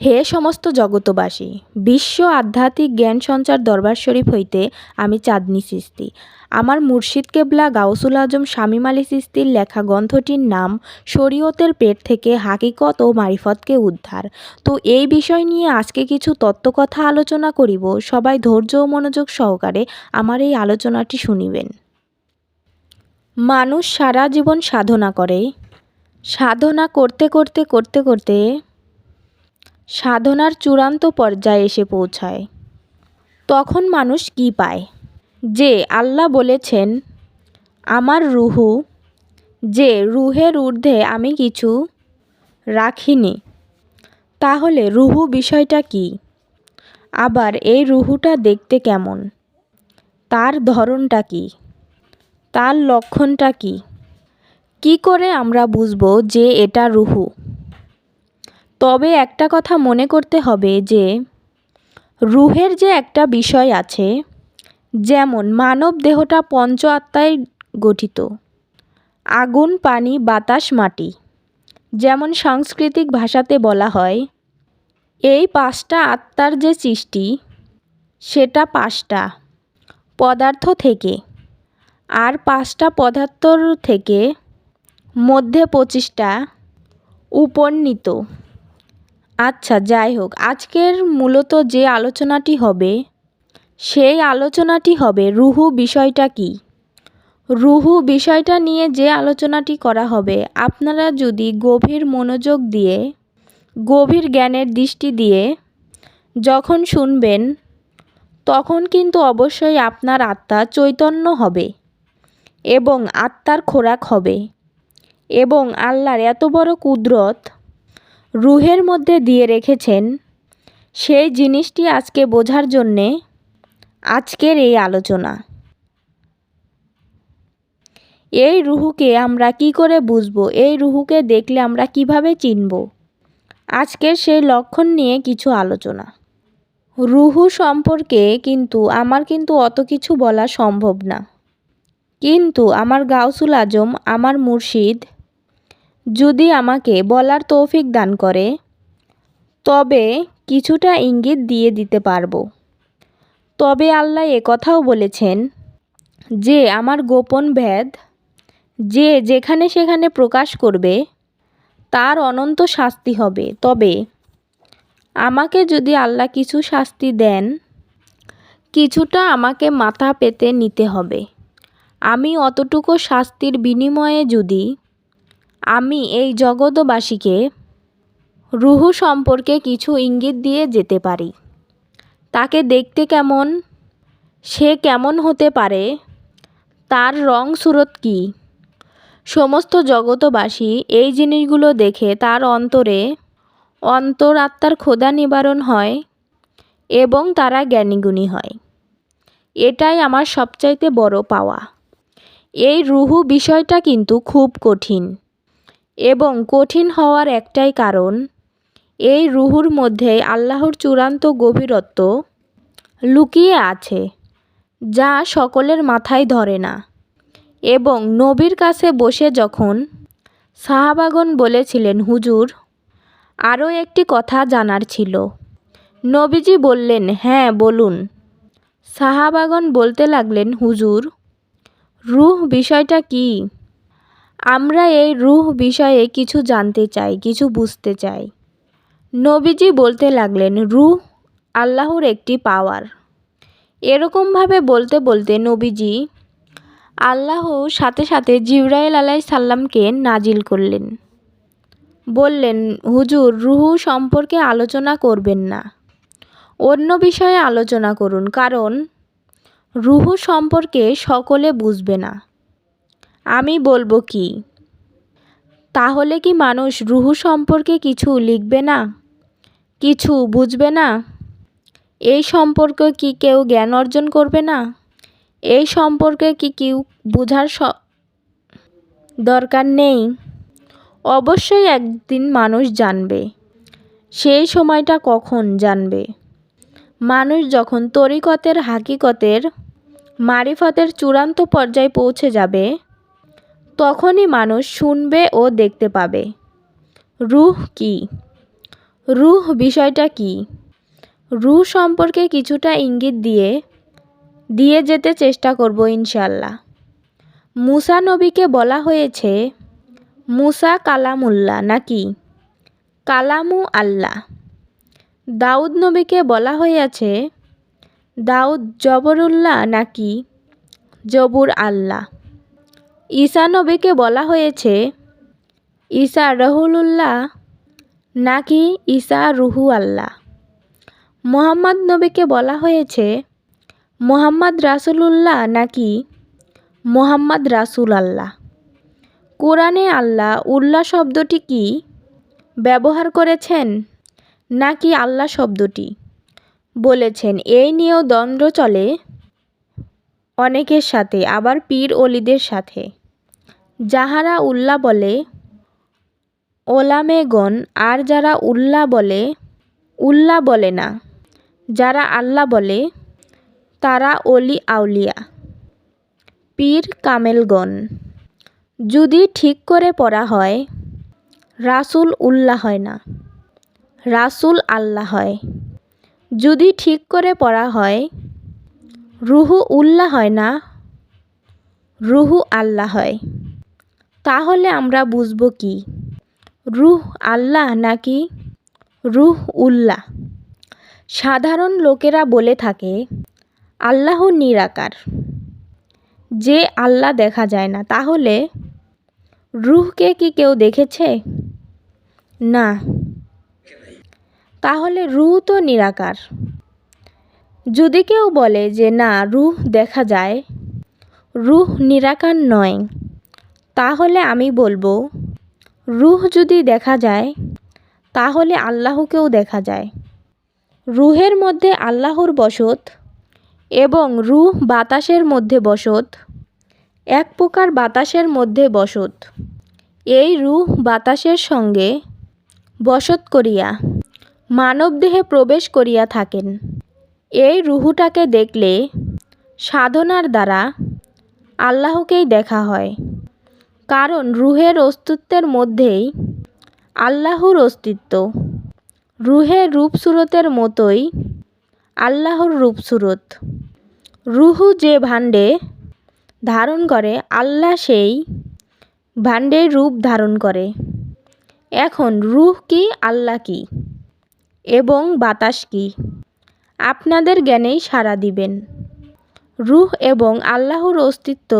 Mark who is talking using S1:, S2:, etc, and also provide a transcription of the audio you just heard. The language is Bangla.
S1: হে সমস্ত জগতবাসী, বিশ্ব আধ্যাত্মিক জ্ঞান সঞ্চার দরবার শরীফ হইতে আমি চাঁদনি সিস্তি আমার মুর্শিদ কেবলা গাউসুল আজম শামীম আলী সিস্তির লেখা গ্রন্থটির নাম শরীয়তের পেট থেকে হাকিকত ও মারিফতকে উদ্ধার। তো এই বিষয় নিয়ে আজকে কিছু তত্ত্বকথা আলোচনা করিব, সবাই ধৈর্য ও মনোযোগ সহকারে আমার এই আলোচনাটি শুনিবেন। মানুষ সারা জীবন সাধনা করে। সাধনা করতে করতে করতে করতে সাধনার চূড়ান্ত পর্যায়ে এসে পৌঁছায়। তখন মানুষ কি পায়? যে আল্লাহ বলেছেন, আমার রুহু, যে রুহের ঊর্ধ্বে আমি কিছু রাখিনি, তাহলে রুহু বিষয়টা কি? আবার এই রুহুটা দেখতে কেমন? তার ধরনটা কি? তার লক্ষণটা কি? কি করে আমরা বুঝব যে এটা রুহু? তবে একটা কথা মনে করতে হবে যে, রুহের যে একটা বিষয় আছে, যেমন মানব দেহটা পঞ্চ আত্মায় গঠিত, আগুন, পানি, বাতাস, মাটি, যেমন সাংস্কৃতিক ভাষাতে বলা হয়, এই পাঁচটা আত্মার যে সৃষ্টি, সেটা পাঁচটা পদার্থ থেকে, আর পাঁচটা পদার্থর থেকে মধ্যে পঁচিশটা উপনীত। আচ্ছা যাই হোক। আজকের মূলত যে আলোচনাটি হবে, সেই আলোচনাটি হবে রুহু বিষয়টা কি? রুহু বিষয়টা নিয়ে যে আলোচনাটি করা হবে, আপনারা যদি গভীর মনোযোগ দিয়ে, গভীর জ্ঞানের দৃষ্টি দিয়ে যখন শুনবেন, তখন কিন্তু অবশ্যই আপনার আত্মা চৈতন্য হবে এবং আত্মার খোরাক হবে এবং আল্লাহর এত বড় কুদরত রুহের মধ্যে দিয়ে রেখেছেন, সেই জিনিসটি আজকে বোঝার জন্যে আজকের এই আলোচনা। এই রুহুকে আমরা কি করে বুঝব? এই রুহুকে দেখলে আমরা কীভাবে চিনব? আজকের সেই লক্ষণ নিয়ে কিছু আলোচনা। রুহু সম্পর্কে কিন্তু, আমার কিন্তু অত কিছু বলা সম্ভব না। কিন্তু আমার গাউসুল আজম, আমার মুর্শিদ যদি আমাকে বলার তৌফিক দান করে, তবে কিছুটা ইঙ্গিত দিয়ে দিতে পারব। তবে আল্লাহ কথাও বলেছেন, যে আমার গোপন ভেদ, যে যেখানে সেখানে প্রকাশ করবে, তার অনন্ত শাস্তি হবে। তবে আমাকে যদি আল্লাহ কিছু শাস্তি দেন, কিছুটা আমাকে মাথা পেতে নিতে হবে। আমি অতটুকু শাস্তির বিনিময়ে যদি আমি এই জগতবাসীকে রুহু সম্পর্কে কিছু ইঙ্গিত দিয়ে যেতে পারি। তাকে দেখতে কেমন? সে কেমন হতে পারে? তার রং সুরত কী? সমস্ত জগতবাসী এই জিনিসগুলো দেখে তার অন্তরে অন্তর আত্মার ক্ষুধা নিবারণ হয় এবং তারা জ্ঞানীগুণী হয়। এটাই আমার সবচাইতে বড় পাওয়া। এই রুহু বিষয়টা কিন্তু খুব কঠিন। এবং কঠিন হওয়ার একটাই কারণ, এই রুহুর মধ্যে আল্লাহর চূড়ান্ত গভীরত্ব লুকিয়ে আছে, যা সকলের মাথায় ধরে না। এবং নবীর কাছে বসে যখন সাহাবাগন বলেছিলেন, হুজুর, আরও একটি কথা জানার ছিল। নবীজি বললেন হ্যাঁ বলুন। সাহাবাগন বলতে লাগলেন, হুজুর, রুহ বিষয়টা কি? আমরা এই রুহ বিষয়ে কিছু জানতে চাই, কিছু বুঝতে চাই। নবীজি বলতে লাগলেন, রুহ আল্লাহর একটি পাওয়ার। এরকমভাবে বলতে বলতে নবীজি আল্লাহ সাথে সাথে জিব্রাইল আলাই সাল্লামকে নাজিল করলেন। বললেন, হুজুর, রুহু সম্পর্কে আলোচনা করবেন না। অন্য বিষয়ে আলোচনা করুন, কারণ রুহু সম্পর্কে সকলে বুঝবে না। আমি বলব কি? তাহলে কি মানুষ রুহু সম্পর্কে কিছু লিখবে না? কিছু বুঝবে না? এই সম্পর্কে কি কেউ জ্ঞান অর্জন করবে না? এই সম্পর্কে কি কেউ বোঝার দরকার নেই? অবশ্যই একদিন মানুষ জানবে। সেই সময়টা কখন জানবে? মানুষ যখন তরিকতের হাকিকতের মারিফতের চূড়ান্ত পর্যায়ে পৌঁছে যাবে তখনই মানুষ শুনবে ও দেখতে পাবে। রুহ কি? রুহ বিষয়টা কি? রুহ সম্পর্কে কিছুটা ইঙ্গিত দিয়ে দিয়ে যেতে চেষ্টা করব ইনশাল্লাহ মুসা নবীকে বলা হয়েছে, মুসা কালামুল্লাহ নাকি? কালামু আল্লাহ। দাউদ নবীকে বলা হয়েছে, দাউদ জবরুল্লাহ নাকি? জবুর আল্লাহ। ঈসা নবীকে বলা হয়েছে, ঈসা রহুলুল্লাহ নাকি ঈসা রুহু আল্লাহ? মোহাম্মদ নবীকে বলা হয়েছে, মোহাম্মদ রাসুলুল্লাহ নাকি মোহাম্মদ রাসুল আল্লাহ? কোরআনে আল্লাহ উল্লাহ শব্দটি কি ব্যবহার করেছেন নাকি আল্লাহ শব্দটি বলেছেন, এই নিয়েও দ্বন্দ্ব চলে। অনেকের সাথে, আবার পীর অলিদের সাথে। যাহারা উল্লাহ বলে, ওলামেগণ, আর যারা উল্লাহ বলে উল্লাহ বলে না। যারা আল্লাহ বলে, তারা অলি আউলিয়া। পীর কামেলগণ, যদি ঠিক করে পড়া হয়, রাসুল উল্লাহ হয় না। রাসুল আল্লাহ হয়। যদি ঠিক করে পড়া হয় রুহু উল্লাহ হয় না? রুহু আল্লাহ হয়। তাহলে আমরা বুঝব কি? রুহ আল্লাহ নাকি রুহ উল্লাহ? সাধারণ লোকেরা বলে থাকে, আল্লাহ নিরাকার। যে আল্লাহ দেখা যায় না, তাহলে রুহকে কি কেউ দেখেছে? না। তাহলে রুহ তো নিরাকার। যদি কেউ বলে যে না, রুহ দেখা যায়, রুহ নিরাকার নয়, তাহলে আমি বলব, রুহ যদি দেখা যায়, তাহলে আল্লাহকেও দেখা যায়। রুহের মধ্যে আল্লাহর বসত এবং রুহ বাতাসের মধ্যে বসত, এক প্রকার বাতাসের মধ্যে বসত। এই রুহ বাতাসের সঙ্গে বসত করিয়া, মানবদেহে প্রবেশ করিয়া থাকেন। এই রুহুটাকে দেখলে সাধনার দ্বারা আল্লাহকেই দেখা হয়। কারণ রুহের অস্তিত্বের মধ্যেই আল্লাহর অস্তিত্ব। রুহের রূপসুরতের মতোই আল্লাহর রূপসুরত রুহু যে ভাণ্ডে ধারণ করে, আল্লাহ সেই ভাণ্ডের রূপ ধারণ করে। এখন রুহ কি, আল্লাহ কি? এবং বাতাস কি? আপনাদের জ্ঞানেই সাড়া দিবেন। রুহ এবং আল্লাহর অস্তিত্ব